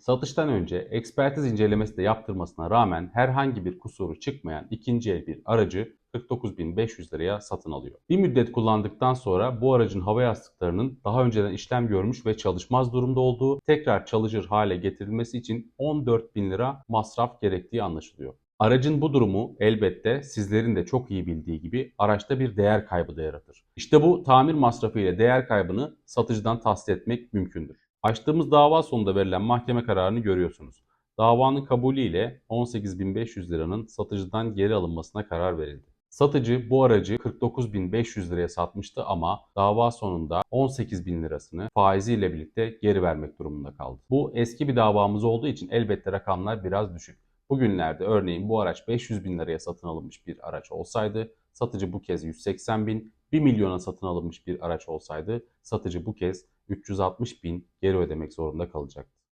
satıştan önce ekspertiz incelemesi de yaptırmasına rağmen herhangi bir kusuru çıkmayan ikinci el bir aracı 49.500 liraya satın alıyor. Bir müddet kullandıktan sonra bu aracın hava yastıklarının daha önceden işlem görmüş ve çalışmaz durumda olduğu, tekrar çalışır hale getirilmesi için 14.000 lira masraf gerektiği anlaşılıyor. Aracın bu durumu elbette sizlerin de çok iyi bildiği gibi araçta bir değer kaybı da yaratır. İşte bu tamir masrafı ile değer kaybını satıcıdan tahsil etmek mümkündür. Açtığımız dava sonunda verilen mahkeme kararını görüyorsunuz. Davanın kabulü ile 18.500 liranın satıcıdan geri alınmasına karar verildi. Satıcı bu aracı 49.500 liraya satmıştı ama dava sonunda 18.000 lirasını faiziyle birlikte geri vermek durumunda kaldı. Bu eski bir davamız olduğu için elbette rakamlar biraz düşük. Bugünlerde örneğin bu araç 500 bin liraya satın alınmış bir araç olsaydı satıcı bu kez 180 bin, 1 milyona satın alınmış bir araç olsaydı satıcı bu kez 360 bin geri ödemek zorunda kalacaktı.